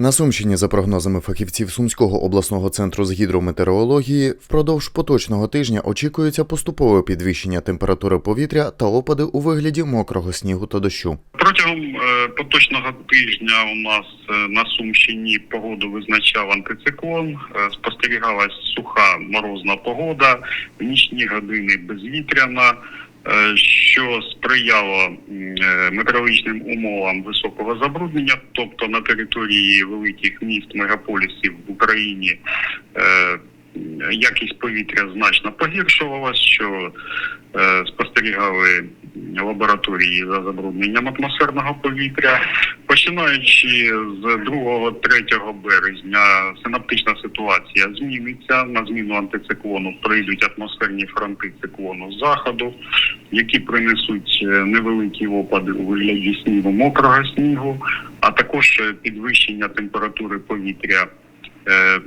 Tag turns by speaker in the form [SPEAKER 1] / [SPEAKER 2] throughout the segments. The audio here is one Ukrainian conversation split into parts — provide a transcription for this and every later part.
[SPEAKER 1] На Сумщині, за прогнозами фахівців Сумського обласного центру з гідрометеорології, впродовж поточного тижня очікується поступове підвищення температури повітря та опади у вигляді мокрого снігу та дощу.
[SPEAKER 2] Протягом е, поточного тижня у нас е, на Сумщині погоду визначав антициклон. Е, Спостерігалась суха морозна погода, в нічні години безвітряна, що сприяло е, метеорологічним умовам високого забруднення, тобто на території великих міст мегаполісів в Україні. е, Якість повітря значно погіршувалась, що е, спостерігали лабораторії за забрудненням атмосферного повітря. Починаючи з 2-3 березня, синаптична ситуація зміниться. На зміну антициклону прийдуть атмосферні фронти циклону заходу, які принесуть е, невеликі опади у вигляді снігу, мокрого снігу, а також е, підвищення температури повітря е,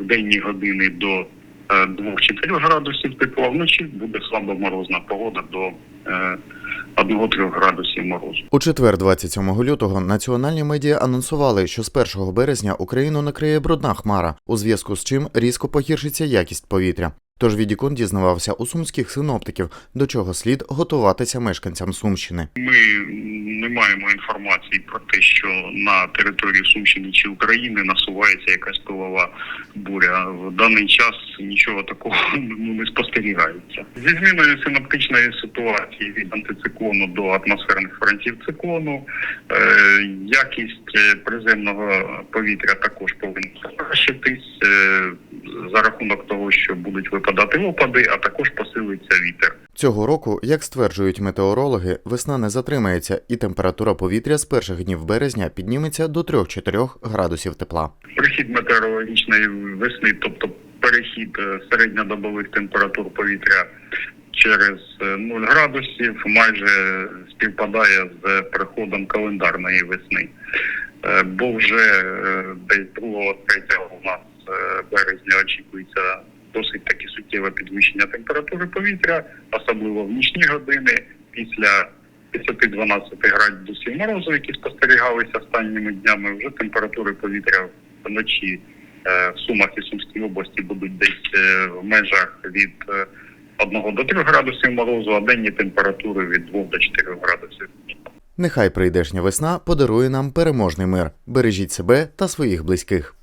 [SPEAKER 2] в денні години до е, 2-4 градусів тепла, вночі буде слабо морозна погода до е, 1-3 градусів морозу.
[SPEAKER 1] У четвер, 27 лютого, національні медіа анонсували, що з 1 березня Україну накриє брудна хмара, у зв'язку з чим різко погіршиться якість повітря. Тож Відікон дізнавався у сумських синоптиків, до чого слід готуватися мешканцям Сумщини.
[SPEAKER 2] Ми не маємо інформації про те, що на території Сумщини чи України насувається якась пилова буря. В даний час нічого такого ну, не спостерігається. Зі зміною синаптичної ситуації від антициклону до атмосферних фронтів циклону е, якість е, приземного повітря також повинна покращитись е, за рахунок того, що будуть випадати опади, а також посилиться вітер.
[SPEAKER 1] Цього року, як стверджують метеорологи, весна не затримається, і температура повітря з перших днів березня підніметься до 3-4 градусів тепла.
[SPEAKER 2] Прихід метеорологічної весни, тобто перехід е, середньодобових температур повітря через е, 0 градусів, майже співпадає з приходом календарної весни. Е, Бо вже е, десь 2-3 у нас е, березня очікується досить таки суттєве підвищення температури повітря, особливо в нічні години після 10-12 градусів морозу, які спостерігалися останніми днями, вже температури повітря вночі в Сумах і Сумській області будуть десь в межах від е, 1 до 3 градусів морозу, а денні температури від 2 до 4 градусів.
[SPEAKER 1] Нехай прийдешня весна подарує нам переможний мир. Бережіть себе та своїх близьких.